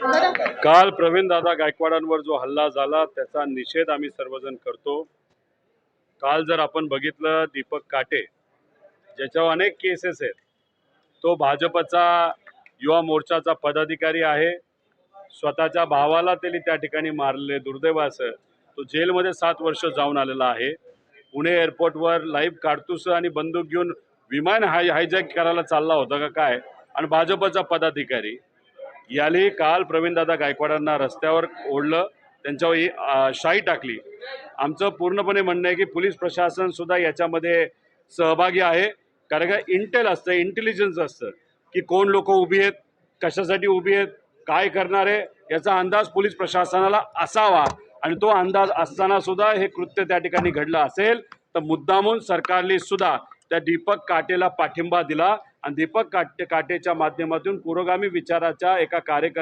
काल प्रवीण दादा गायकवाडांवर जो हल्ला झाला त्याचा निषेध आम्ही सर्वजण करतो. काल जर आपण बघितलं दीपक काटे ज्याच्यावर अनेक केसेस आहेत तो भाजपचा युवा मोर्चाचा पदाधिकारी आहे. स्वतःच्या भावाला त्यांनी त्या ठिकाणी मारले दुर्दैवाचं तो जेलमध्ये सात वर्ष जाऊन आलेला आहे. पुणे एअरपोर्टवर लाईव्ह काडतूस आणि बंदूक घेऊन विमान हाय हायजॅक करायला चालला होता का काय? आणि भाजपचा पदाधिकारी याने काल प्रवीणदादा गायकवाडांना रस्त्यावर ओढलं त्यांच्यावर ही, शाई टाकली. आमचं पूर्णपणे म्हणणं आहे की पोलीस प्रशासन सुद्धा याच्यामध्ये सहभागी आहे. कारण का इंटेल असतं इंटेलिजन्स असतं की कोण लोक उभी आहेत कशासाठी उभी आहेत काय करणार आहे याचा अंदाज पोलीस प्रशासनाला असावा. आणि तो अंदाज असताना सुद्धा हे कृत्य त्या ठिकाणी घडलं असेल तर मुद्दामून सरकारने सुद्धा त्या दीपक काटेला पाठिंबा दिला आणि दीपक काटे काटेच्या माध्यमातून पुरोगामी विचाराच्या एका कार्यकर्त्या